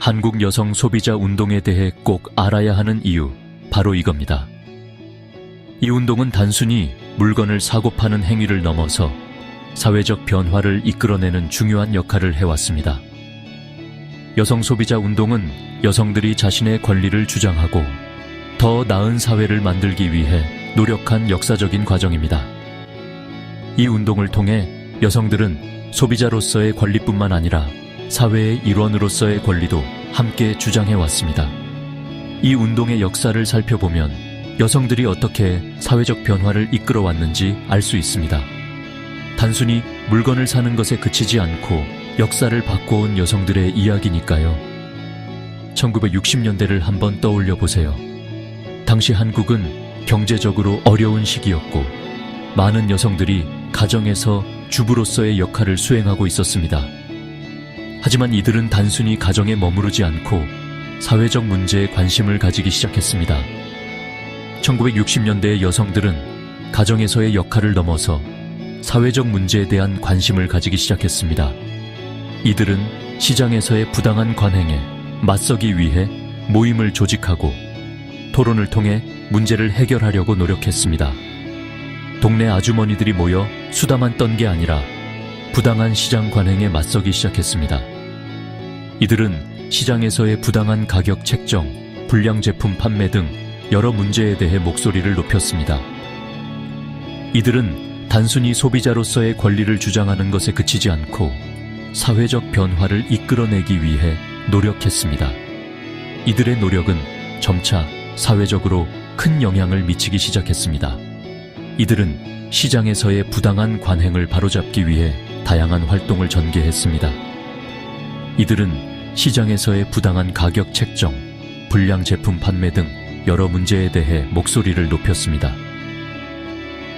한국 여성 소비자 운동에 대해 꼭 알아야 하는 이유, 바로 이겁니다. 이 운동은 단순히 물건을 사고 파는 행위를 넘어서 사회적 변화를 이끌어내는 중요한 역할을 해왔습니다. 여성 소비자 운동은 여성들이 자신의 권리를 주장하고 더 나은 사회를 만들기 위해 노력한 역사적인 과정입니다. 이 운동을 통해 여성들은 소비자로서의 권리뿐만 아니라 사회의 일원으로서의 권리도 함께 주장해 왔습니다. 이 운동의 역사를 살펴보면 여성들이 어떻게 사회적 변화를 이끌어 왔는지 알 수 있습니다. 단순히 물건을 사는 것에 그치지 않고 역사를 바꿔온 여성들의 이야기니까요. 1960년대를 한번 떠올려 보세요. 당시 한국은 경제적으로 어려운 시기였고 많은 여성들이 가정에서 주부로서의 역할을 수행하고 있었습니다. 하지만 이들은 단순히 가정에 머무르지 않고 사회적 문제에 관심을 가지기 시작했습니다. 1960년대의 여성들은 가정에서의 역할을 넘어서 사회적 문제에 대한 관심을 가지기 시작했습니다. 이들은 시장에서의 부당한 관행에 맞서기 위해 모임을 조직하고 토론을 통해 문제를 해결하려고 노력했습니다. 동네 아주머니들이 모여 수다만 떤 게 아니라 부당한 시장 관행에 맞서기 시작했습니다. 이들은 시장에서의 부당한 가격 책정, 불량 제품 판매 등 여러 문제에 대해 목소리를 높였습니다. 이들은 단순히 소비자로서의 권리를 주장하는 것에 그치지 않고 사회적 변화를 이끌어내기 위해 노력했습니다. 이들의 노력은 점차 사회적으로 큰 영향을 미치기 시작했습니다. 이들은 시장에서의 부당한 관행을 바로잡기 위해 다양한 활동을 전개했습니다. 이들은 시장에서의 부당한 가격 책정, 불량 제품 판매 등 여러 문제에 대해 목소리를 높였습니다.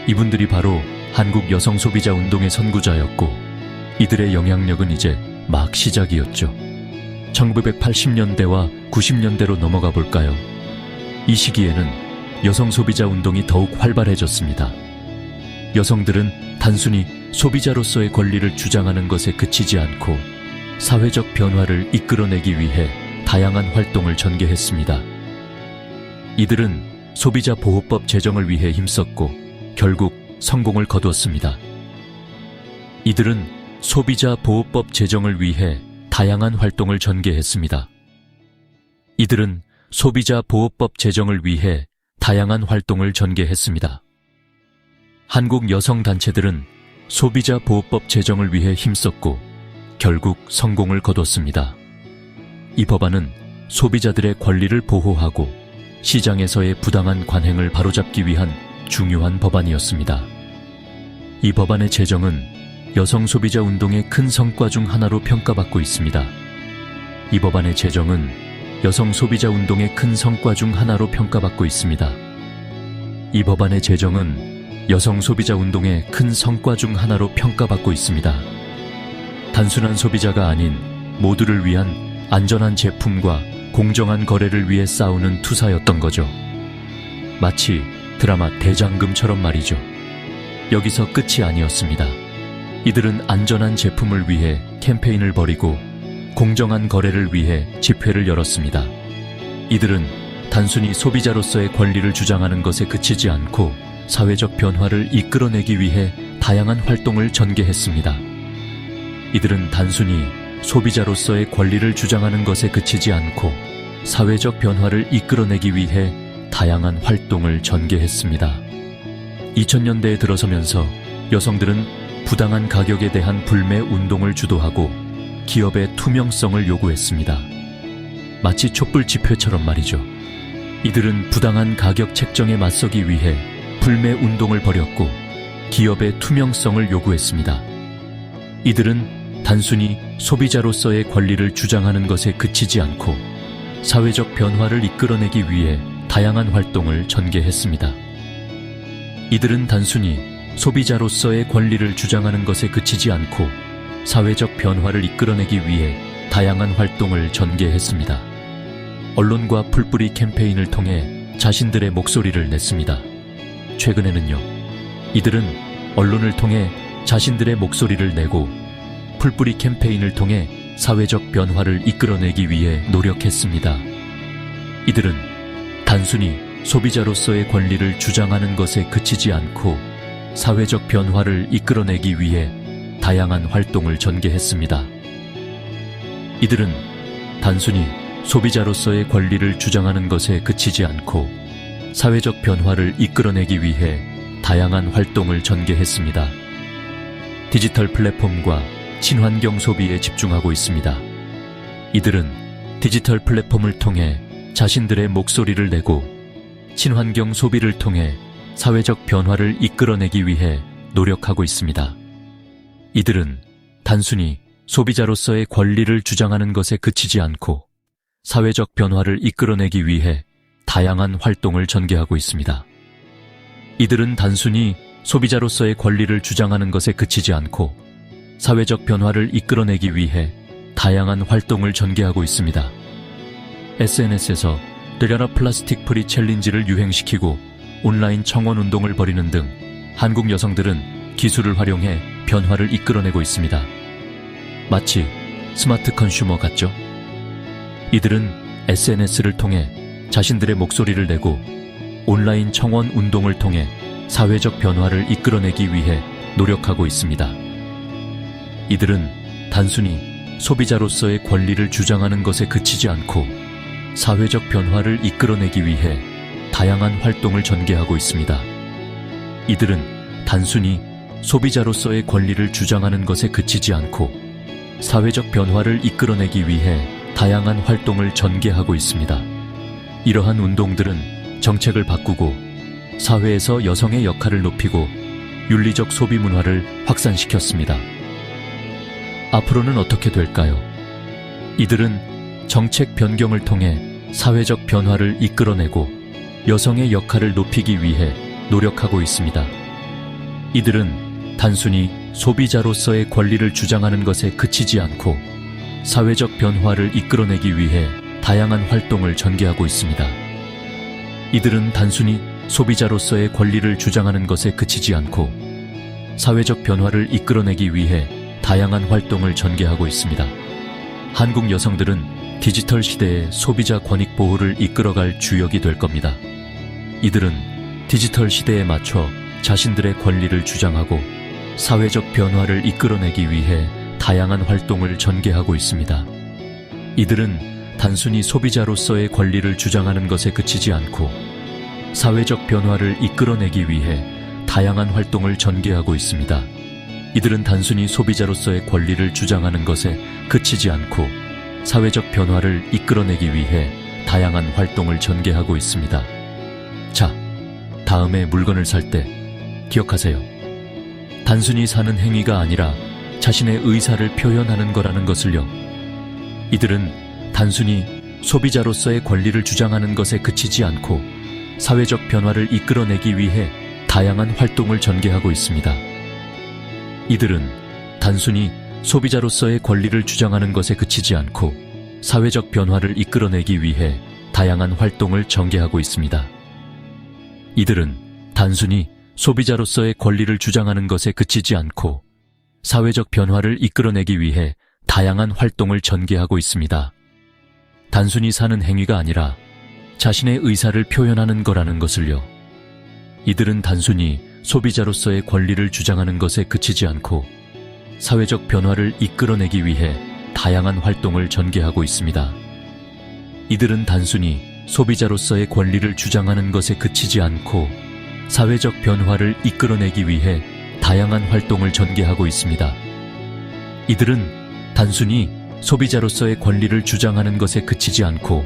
이분들이 바로 한국 여성 소비자 운동의 선구자였고 이들의 영향력은 이제 막 시작이었죠. 1980년대와 90년대로 넘어가 볼까요? 이 시기에는 여성 소비자 운동이 더욱 활발해졌습니다. 여성들은 단순히 소비자로서의 권리를 주장하는 것에 그치지 않고 사회적 변화를 이끌어내기 위해 다양한 활동을 전개했습니다. 이들은 소비자 보호법 제정을 위해 힘썼고 결국 성공을 거두었습니다. 이들은 소비자 보호법 제정을 위해 다양한 활동을 전개했습니다. 이들은 소비자 보호법 제정을 위해 다양한 활동을 전개했습니다. 한국 여성 단체들은 소비자 보호법 제정을 위해 힘썼고 결국 성공을 거뒀습니다. 이 법안은 소비자들의 권리를 보호하고 시장에서의 부당한 관행을 바로잡기 위한 중요한 법안이었습니다. 이 법안의 제정은 여성 소비자 운동의 큰 성과 중 하나로 평가받고 있습니다. 이 법안의 제정은 여성 소비자 운동의 큰 성과 중 하나로 평가받고 있습니다. 이 법안의 제정은 여성 소비자 운동의 큰 성과 중 하나로 평가받고 있습니다. 단순한 소비자가 아닌 모두를 위한 안전한 제품과 공정한 거래를 위해 싸우는 투사였던 거죠. 마치 드라마 대장금처럼 말이죠. 여기서 끝이 아니었습니다. 이들은 안전한 제품을 위해 캠페인을 벌이고 공정한 거래를 위해 집회를 열었습니다. 이들은 단순히 소비자로서의 권리를 주장하는 것에 그치지 않고 사회적 변화를 이끌어내기 위해 다양한 활동을 전개했습니다. 이들은 단순히 소비자로서의 권리를 주장하는 것에 그치지 않고 사회적 변화를 이끌어내기 위해 다양한 활동을 전개했습니다. 2000년대에 들어서면서 여성들은 부당한 가격에 대한 불매 운동을 주도하고 기업의 투명성을 요구했습니다. 마치 촛불 집회처럼 말이죠. 이들은 부당한 가격 책정에 맞서기 위해 불매 운동을 벌였고 기업의 투명성을 요구했습니다. 이들은 단순히 소비자로서의 권리를 주장하는 것에 그치지 않고 사회적 변화를 이끌어내기 위해 다양한 활동을 전개했습니다. 이들은 단순히 소비자로서의 권리를 주장하는 것에 그치지 않고 사회적 변화를 이끌어내기 위해 다양한 활동을 전개했습니다. 언론과 풀뿌리 캠페인을 통해 자신들의 목소리를 냈습니다. 최근에는요, 이들은 언론을 통해 자신들의 목소리를 내고 풀뿌리 캠페인을 통해 사회적 변화를 이끌어내기 위해 노력했습니다. 이들은 단순히 소비자로서의 권리를 주장하는 것에 그치지 않고 사회적 변화를 이끌어내기 위해 다양한 활동을 전개했습니다. 이들은 단순히 소비자로서의 권리를 주장하는 것에 그치지 않고 사회적 변화를 이끌어내기 위해 다양한 활동을 전개했습니다. 디지털 플랫폼과 친환경 소비에 집중하고 있습니다. 이들은 디지털 플랫폼을 통해 자신들의 목소리를 내고 친환경 소비를 통해 사회적 변화를 이끌어내기 위해 노력하고 있습니다. 이들은 단순히 소비자로서의 권리를 주장하는 것에 그치지 않고 사회적 변화를 이끌어내기 위해 다양한 활동을 전개하고 있습니다. 이들은 단순히 소비자로서의 권리를 주장하는 것에 그치지 않고 사회적 변화를 이끌어내기 위해 다양한 활동을 전개하고 있습니다. SNS에서 뜨려라 플라스틱 프리 챌린지를 유행시키고 온라인 청원 운동을 벌이는 등 한국 여성들은 기술을 활용해 변화를 이끌어내고 있습니다. 마치 스마트 컨슈머 같죠? 이들은 SNS를 통해 자신들의 목소리를 내고 온라인 청원 운동을 통해 사회적 변화를 이끌어내기 위해 노력하고 있습니다. 이들은 단순히 소비자로서의 권리를 주장하는 것에 그치지 않고 사회적 변화를 이끌어내기 위해 다양한 활동을 전개하고 있습니다. 이들은 단순히 소비자로서의 권리를 주장하는 것에 그치지 않고 사회적 변화를 이끌어내기 위해 다양한 활동을 전개하고 있습니다. 이러한 운동들은 정책을 바꾸고 사회에서 여성의 역할을 높이고 윤리적 소비 문화를 확산시켰습니다. 앞으로는 어떻게 될까요? 이들은 정책 변경을 통해 사회적 변화를 이끌어내고 여성의 역할을 높이기 위해 노력하고 있습니다. 이들은 단순히 소비자로서의 권리를 주장하는 것에 그치지 않고 사회적 변화를 이끌어내기 위해 다양한 활동을 전개하고 있습니다. 이들은 단순히 소비자로서의 권리를 주장하는 것에 그치지 않고 사회적 변화를 이끌어내기 위해 다양한 활동을 전개하고 있습니다. 한국 여성들은 디지털 시대의 소비자 권익 보호를 이끌어갈 주역이 될 겁니다. 이들은 디지털 시대에 맞춰 자신들의 권리를 주장하고 사회적 변화를 이끌어내기 위해 다양한 활동을 전개하고 있습니다. 이들은 단순히 소비자로서의 권리를 주장하는 것에 그치지 않고 사회적 변화를 이끌어내기 위해 다양한 활동을 전개하고 있습니다. 이들은 단순히 소비자로서의 권리를 주장하는 것에 그치지 않고 사회적 변화를 이끌어내기 위해 다양한 활동을 전개하고 있습니다. 자, 다음에 물건을 살 때 기억하세요. 단순히 사는 행위가 아니라 자신의 의사를 표현하는 거라는 것을요. 이들은 단순히 소비자로서의 권리를 주장하는 것에 그치지 않고 사회적 변화를 이끌어내기 위해 다양한 활동을 전개하고 있습니다. 이들은 단순히 소비자로서의 권리를 주장하는 것에 그치지 않고 사회적 변화를 이끌어내기 위해 다양한 활동을 전개하고 있습니다. 이들은 단순히 소비자로서의 권리를 주장하는 것에 그치지 않고 사회적 변화를 이끌어내기 위해 다양한 활동을 전개하고 있습니다. 단순히 사는 행위가 아니라 자신의 의사를 표현하는 거라는 것을요. 이들은 단순히 소비자로서의 권리를 주장하는 것에 그치지 않고 사회적 변화를 이끌어내기 위해 다양한 활동을 전개하고 있습니다. 이들은 단순히 소비자로서의 권리를 주장하는 것에 그치지 않고 사회적 변화를 이끌어내기 위해 다양한 활동을 전개하고 있습니다. 이들은 단순히 소비자로서의 권리를 주장하는 것에 그치지 않고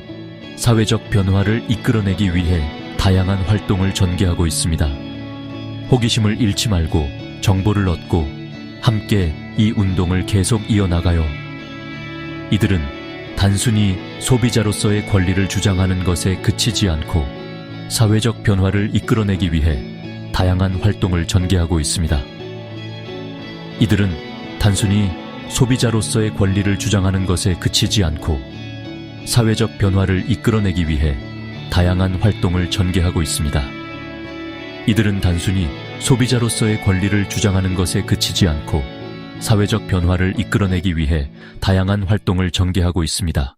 사회적 변화를 이끌어내기 위해 다양한 활동을 전개하고 있습니다. 호기심을 잃지 말고 정보를 얻고 함께 이 운동을 계속 이어나가요. 이들은 단순히 소비자로서의 권리를 주장하는 것에 그치지 않고 사회적 변화를 이끌어내기 위해 다양한 활동을 전개하고 있습니다. 이들은 단순히 소비자로서의 권리를 주장하는 것에 그치지 않고 사회적 변화를 이끌어내기 위해 다양한 활동을 전개하고 있습니다. 이들은 단순히 소비자로서의 권리를 주장하는 것에 그치지 않고 사회적 변화를 이끌어내기 위해 다양한 활동을 전개하고 있습니다.